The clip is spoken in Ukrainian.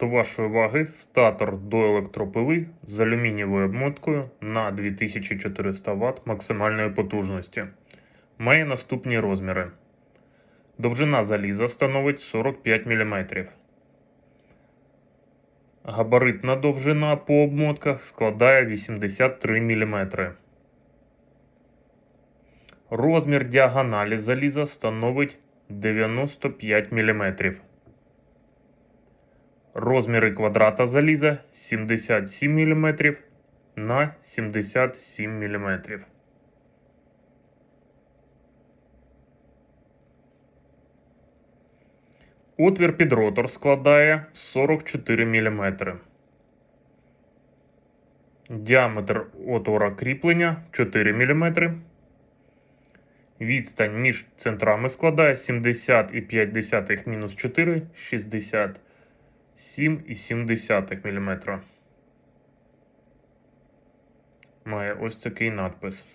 До вашої уваги статор до електропили з алюмінієвою обмоткою на 2400 Вт максимальної потужності. Має наступні розміри. Довжина заліза становить 45 мм. Габаритна довжина по обмотках складає 83 мм. Розмір діагоналі заліза становить 95 мм. Розміри квадрата заліза 77 мм на 77 мм. Отвір під ротор складає 44 мм. Діаметр отвора кріплення 4 мм. Відстань між центрами складає 70,5 мінус 4 67,7 мм. Має ось такий надпис.